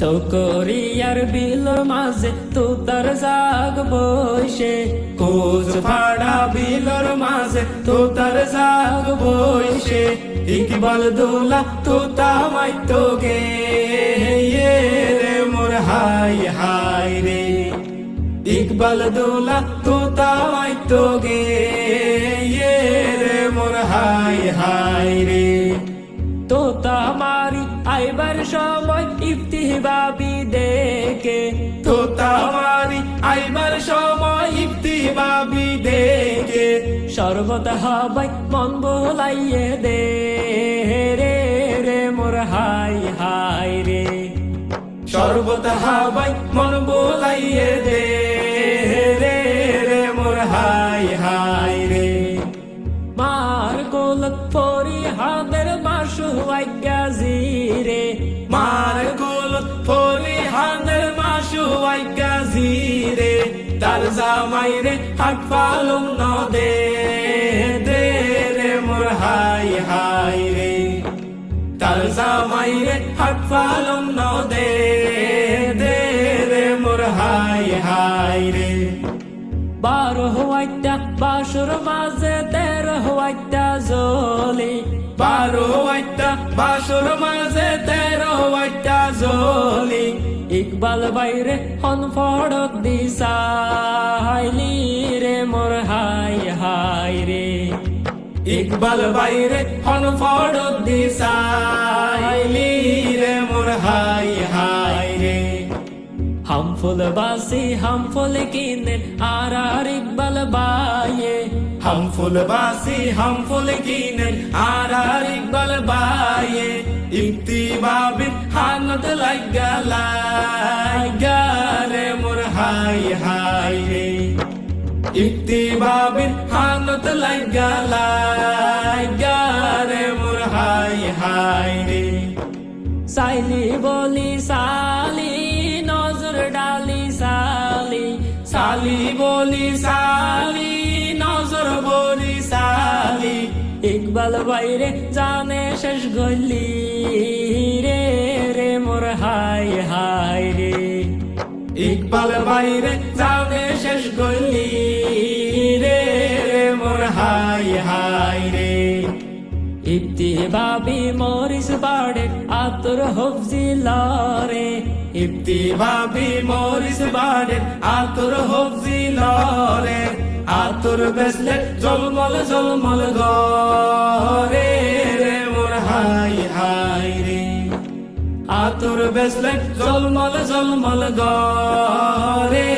চৌকরিয়ার বিল মাঝে তুতার জাগ বসে কোচ ফাড়া বিলর মাঝে তুতার জাগ বসে ইকবাল দোলা তুতা মাইতো গে। ইয়ে রে মোর হাই হাই রে। ইকবাল দোলা তুতা মাইতো গে। ইয়ে রে মোর হাই হাই রে। তোতা আইবার সময় ইফতি বাবি দেখে তোতা মারি আইবার সময় ইফতি বাবি দেখে সর্বত হাবাই মন বোলাইয়ে দে রে রে মোর হাই হাই রে। সর্বত হাবাই মন বোলাইয়ে দে রে রে মোর হাই হাই রে। মার গোলত ফরি হাদের মাসু গাজিরে হাদের মাসু গাজিরে তার জামাই রে হাট পালং ন দে রে মোর হাই হাই রে। তার জামাই রে হাট পালং ন দে রে হাই হাই রে। বারো হওয়াইটা, বাসুর মাঝে তেরো হওয়াইটা জলি বারো হওয়াইটা, বাসুর মাঝে তেরো হওয়াইটা জলি ইকবাল বাইরে হন ফড়ক দিশাইলি রে, মোর হাই হাই রে। ইকবাল বাইরে হন ফড়ক দিশাইলি রে, মোর হাই হাই ফুল বাসি হাম ফুল কিনে আর আর ইকবাল বাইয়ে হাম ফুল বাসি হাম ফুল কিনে আর আর ইকবাল বাইয়ে ইমতিবাবিন হানত লাগা লাগা মোর হাই হাই রে। ইমতিবাবিন হানত লাগা লাগা মোর হাই হাই রে। সাইলি বলি সাই বলি সালি, নজর বলি সালি। ইকবাল বাইরে জানে শেষ গলি রে রে মোর হাই হাই রে। ইকবাল বাইরে জানে শেষ গলি রে রে মোর হাই হাই রে। ইফতি বাবি মরিস বাড়ে, আতর হফজি লরে। ইফতি বাবি মরিস বাড়ে আতর হফজি লরে আতর বেসলে জলমল জলমল গরে রে মোর হাই হাই রে। আতর বেসলে জলমল জলমল গরে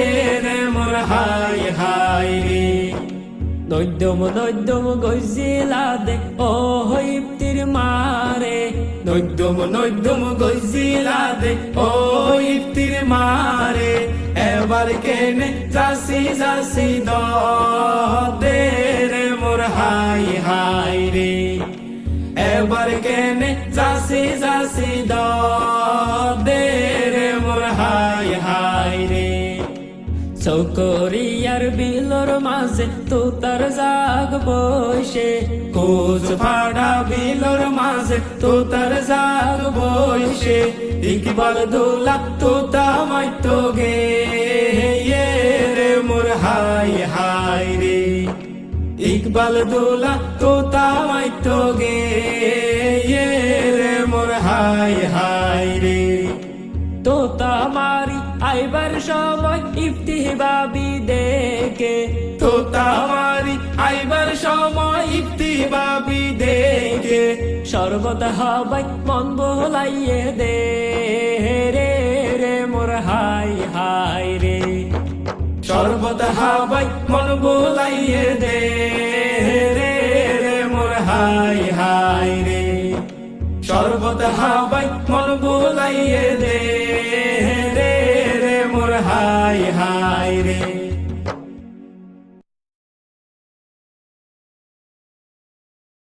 নৈদ্যম নৈদ্যম গইজিলা দে ও ইফতির মারে নৈদ্যম নৈদ্যম গইজিলা দে ও ইফতির মারে এবার কেনে যাসি যাসি দ রে মোর হাই হাই রে এবার কেনে যাসি যাসি দে চৌকরিয়ার বিলর মাঝে তুতার জাগ বসে। কোচ ফাড়া বিলর মাঝে তুতার জাগ বসে। ইকবাল দোলা তুতা মাইতো গে। ইয়ে রে মোর হাই হাই রে। ইকবাল দোলা তুতা মাইতো গে। ইয়ে রে মোর হাই হাই রে। তোতা মারি আইবার সময় ইফতি বাবি দেখে আইবার সময় ইফতি বাবি দেখে। সর্বত হাবাই মন দে রে রে মোর হাই হাই রে। সর্বত হাবাই মন বোলাইয়ে দে রে রে মোর হাই হাই রে। সর্বত হাবাই মন বোলাইয়ে দে রে রে মোর হাই হাই রে